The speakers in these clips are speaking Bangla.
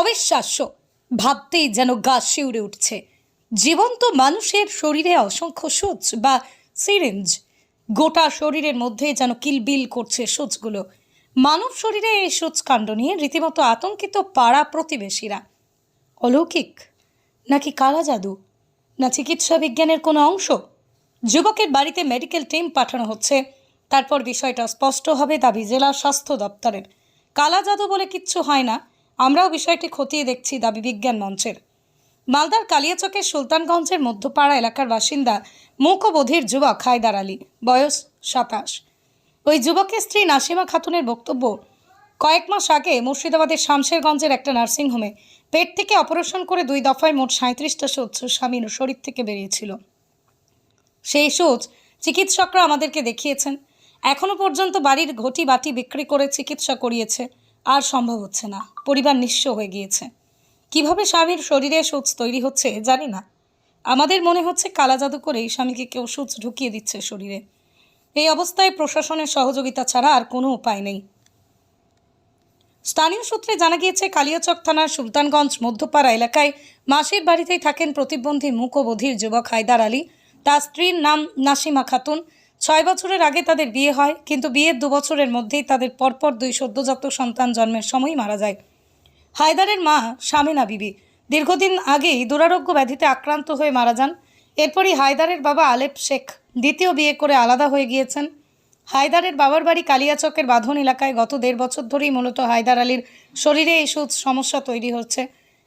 অবিশ্বাস্য। ভাবতেই যেন গা শিউরে উঠছে। জীবন্ত মানুষের শরীরে অসংখ্য সূচ বা সিরিঞ্জ। গোটা শরীরের মধ্যে যেন কিলবিল করছে সূচগুলো। মানব শরীরে এই সূচকাণ্ড নিয়ে রীতিমতো আতঙ্কিত পাড়া প্রতিবেশীরা। অলৌকিক? নাকি কালা জাদু? না চিকিৎসা বিজ্ঞানের কোনো অংশ? যুবকের বাড়িতে মেডিকেল টিম পাঠানো হচ্ছে। তারপর বিষয়টা স্পষ্ট হবে দাবি জেলা স্বাস্থ্য দপ্তরের। কালা জাদু বলে কিচ্ছু হয় না। আমরাও বিষয়টি খতিয়ে দেখছি দাবি বিজ্ঞান মঞ্চের। মালদার কালিয়াচকের সুলতানগঞ্জের মধ্যপাড়া এলাকার বাসিন্দা মূকবধির যুবক হায়দার আলী, বয়স সাতাশ। ওই যুবকের স্ত্রী নাসিমা খাতুনের বক্তব্য, কয়েক মাস আগে মুর্শিদাবাদের শামশেরগঞ্জের একটা নার্সিংহোমে পেট থেকে অপারেশন করে দুই দফায় মোট সাঁত্রিশটা সূচ স্বামীর শরীর থেকে বেরিয়েছিল। সেই সূচ চিকিৎসকরা আমাদেরকে দেখিয়েছেন। এখনও পর্যন্ত বাড়ির ঘটি বাটি বিক্রি করে চিকিৎসা করিয়েছে। আর সম্ভব হচ্ছে না। পরিবার নিঃস্ব হয়ে গিয়েছে। কীভাবে স্বামীর শরীরে সূচ তৈরি হচ্ছে জানি না। আমাদের মনে হচ্ছে কালা জাদু করেই স্বামীকে কেউ সূচ ঢুকিয়ে দিচ্ছে শরীরে। এই অবস্থায় প্রশাসনের সহযোগিতা ছাড়া আর কোনো উপায় নেই। স্থানীয় সূত্রে জানা গিয়েছে, কালিয়াচক থানার সুলতানগঞ্জ মধ্যপাড়া এলাকায় মাসির বাড়িতেই থাকেন প্রতিবন্ধী মূকবধির যুবক হায়দার আলী। তার স্ত্রীর নাম নাসিমা খাতুন। ছয় বছরের আগে তাদের বিয়ে হয়, কিন্তু বিয়ের দু বছরের মধ্যেই তাদের পরপর দুই সদ্যজাত সন্তান জন্মের সময় মারা যায়। হায়দারের মা শামিনা বিবি দীর্ঘদিন আগেই দুরারোগ্য ব্যাধিতে আক্রান্ত হয়ে মারা যান। এরপরই হায়দারের বাবা আলেপ শেখ দ্বিতীয় বিয়ে করে আলাদা হয়ে গিয়েছেন। হায়দারের বাবার বাড়ি কালিয়াচকের বাঁধন এলাকায় গত দেড় বছর ধরেই মূলত হায়দার আলীর শরীরে এই সুচ সমস্যা তৈরি হচ্ছে।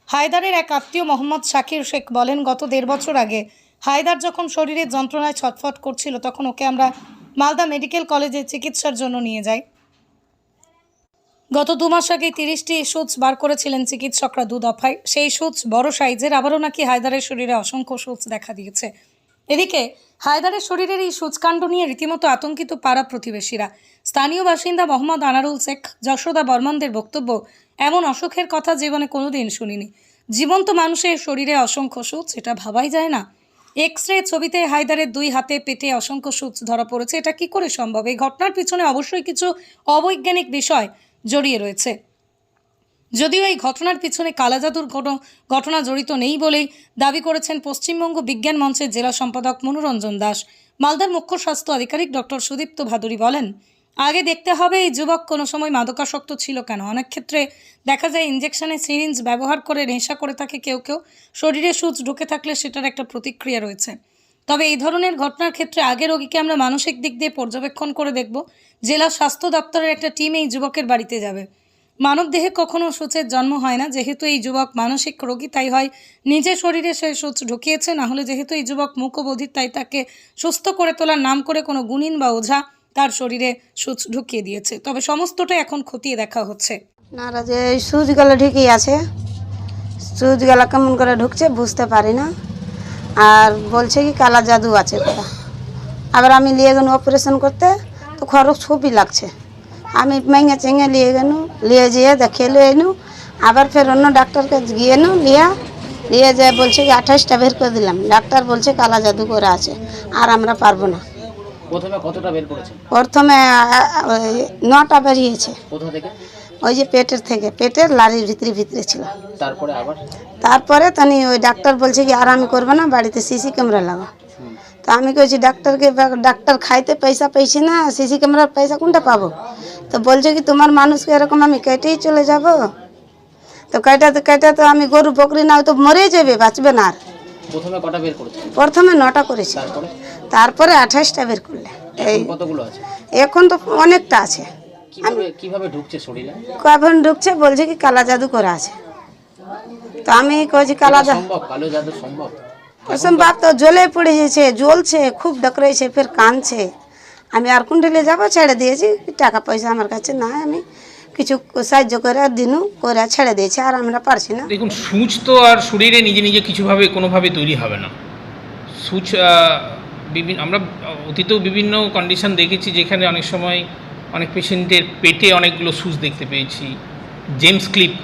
হায়দারের এক আত্মীয় মোহাম্মদ শাকির শেখ বলেন, গত দেড় বছর আগে হায়দার যখন শরীরের যন্ত্রণায় ছটফট করছিল, তখন ওকে আমরা মালদা মেডিকেল কলেজে চিকিৎসার জন্য নিয়ে যাই। গত দু মাস আগে তিরিশটি সুচ বার করেছিলেন চিকিৎসকরা দু দফায়। সেই সুচ বড় সাইজের, আবারও নাকি হায়দারের শরীরে অসংখ্য সুচ দেখা দিয়েছে। এদিকে, হায়দারের শরীরের এই সূচকাণ্ড নিয়ে রীতিমতো আতঙ্কিত পাড়া প্রতিবেশীরা। স্থানীয় বাসিন্দা মোহাম্মদ আনারুল শেখ, যশোদা বর্মনদের বক্তব্য, এমন অসুখের কথা জীবনে কোনোদিন শুনিনি। জীবন্ত মানুষের শরীরে অসংখ্য সুচ, এটা ভাবাই যায় না। এক্স রে ছবিতে হায়দারের দুই হাতে পেটে অসংখ্য সূচ ধরা পড়েছে। এটা কি করে সম্ভব? এই ঘটনার পিছনে অবশ্যই কিছু অবৈজ্ঞানিক বিষয় জড়িয়ে রয়েছে। যদিও এই ঘটনার পিছনে কালাজাদুর ঘটনা জড়িত নেই বলেই দাবি করেছেন পশ্চিমবঙ্গ বিজ্ঞান মঞ্চের জেলা সম্পাদক মনোরঞ্জন দাস। মালদার মুখ্য স্বাস্থ্য আধিকারিক ডক্টর সুদীপ্ত ভাদুরী বলেন আগে দেখতে হবে এই যুবক কোনো সময় মাদকাসক্ত ছিল কেন? অনেক ক্ষেত্রে দেখা যায় ইঞ্জেকশনে সিরিঞ্জ ব্যবহার করে নেশা করে থাকে কেউ কেউ, শরীরে সূচ ঢুকে থাকলে সেটার একটা প্রতিক্রিয়া রয়েছে। তবে এই ধরনের ঘটনার ক্ষেত্রে আগে রোগীকে আমরা মানসিক দিক দিয়ে পর্যবেক্ষণ করে দেখব। জেলা স্বাস্থ্য দপ্তরের একটা টিম এই যুবকের বাড়িতে যাবে। মানবদেহে কখনো সূচের জন্ম হয় না। যেহেতু এই যুবক মানসিক রোগী, তাই হয় নিজের শরীরে সে সূচ ঢুকিয়েছে, না হলে যেহেতু এই যুবক মুখবধির, তাই তাকে সুস্থ করে তোলার নাম করে কোনো গুণিন বা ওঝা তার শরীরে সুচ ঢুকিয়ে দিয়েছে। তবে সমস্তটা এখন খতিয়ে দেখা হচ্ছে। না যে সুচগুলো ঠিকই আছে। সুচগুলো কেমন করে ঢুকছে বুঝতে পারি না। আর বলছে কি, কালা জাদু আছে কোথা আবার আমি নিয়ে গেল অপারেশন করতে, তো খরচ খুবই লাগছে। আমি মেঙে চেঙে নিয়ে গেল নিয়ে যেয়ে দেখে লিয়ে এনু। আবার ফের অন্য ডাক্তারকে গিয়ে নু নিয়ে নিয়ে যায় বলছে কি, আঠাশটা বের করে দিলাম। ডাক্তার বলছে কালা জাদু করে আছে, আর আমরা পারব না। প্রথমে কতটা প্রথমে ওই নটা বেরিয়েছে। কোথা থেকে? ওই যে পেটের থেকে পেটের লারির ভিতরে ভিতরে ছিল। তারপরে আবার? তারপরে তানি ওই ডাক্তার বলছে কি আর আমি করব না বাড়িতে সিসি ক্যামেরা লাগা তো আমি কইছি ডাক্তারকে ডাক্তার খাইতে পয়সা পেয়েছি না সিসি ক্যামেরার পয়সা কোনটা পাবো? তো বলছে কি তোমার মানুষকে এরকম আমি কেটেই চলে যাব? তো কেটাতে কেটাতে আমি গরু বকরি না তো মরেই যাবে বাঁচবে না আর। প্রথমে কটা বের করেছেন প্রথমে নটা করেছি। তারপরে? তারপরে আঠাশটা বের করলে। এই এখন কতগুলো আছে? এখন তো অনেকটা আছে। কীভাবে ঢুকছে শরীরে? কখন ঢুকছে বলছে কি কালা জাদু করা আছে। তো আমি কইছি কালা জাদু। সম্ভব? কালো জাদু সম্ভব? বাপ তো জ্বলে পড়ে গেছে জ্বলছে খুব ডকরেছে ফের কাঁদছে। আমি আর কুণ্ডলে যাব ছেড়ে দিয়েছি টাকা পয়সা আমার কাছে নাই আমি কিছু সাহায্য করে দিনু করে ছেড়ে দিয়েছে, আর আমরা পারছি না। দেখুন, সূচ তো আর শরীরে নিজে নিজে কিছুভাবে, কোনোভাবে তৈরি হবে না। সূচ বিভিন্ন আমরা অতীতেও বিভিন্ন কন্ডিশন দেখেছি যেখানে অনেক সময় অনেক পেশেন্টের পেটে অনেকগুলো সূচ দেখতে পেয়েছি। জেমস ক্লিপ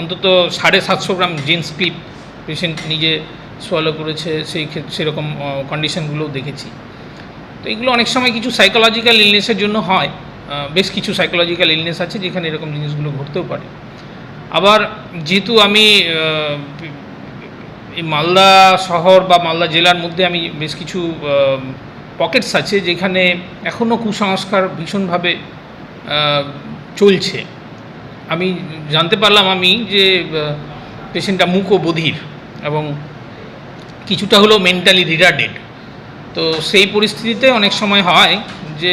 অন্তত সাড়ে সাতশো গ্রাম জেমস ক্লিপ পেশেন্ট নিজে সোয়ালো করেছে, সেই সেরকম কন্ডিশনগুলোও দেখেছি। তো এগুলো অনেক সময় কিছু সাইকোলজিক্যাল ইলনেসের জন্য হয়। বেশ কিছু সাইকোলজিক্যাল ইলনেস আছে যেখানে এরকম জিনিসগুলো ঘটতেও পারে। আবার যেহেতু আমি এই মালদা শহর বা মালদা জেলার মধ্যে আমি বেশ কিছু পকেটস আছে যেখানে এখনও কুসংস্কার ভীষণভাবে চলছে। আমি জানতে পারলাম আমি যে পেশেন্টটা মুখ ও বধির এবং কিছুটা হলেও মেন্টালি রিটার্ডেড তো সেই পরিস্থিতিতে অনেক সময় হয় যে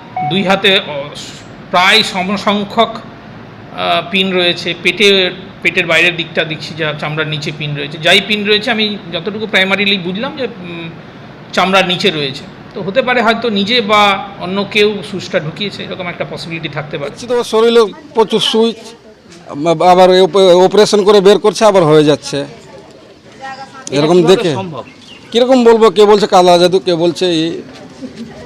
দুই হাতে প্রায় সমসংখ্যক পিন রয়েছে। পেটে পেটের বাইরের দিকটা দেখছি যা চামড়ার নিচে পিন রয়েছে। যাই পিন রয়েছে আমি যতটুকু প্রাইমারিলি বুঝলাম যে চামড়ার নিচে রয়েছে। তো হতে পারে হয়তো নিজে বা অন্য কেউ সুচটা ঢুকিয়েছে এরকম একটা পসিবিলিটি থাকতে পারে। দেখছি তো ওর শরীরে প্রচুর সুইচ আবার অপারেশন করে বের করছে আবার হয়ে যাচ্ছে। এরকম দেখে। সম্ভব। কীরকম বলব? কে বলছে কালা জাদু কে বলছে এই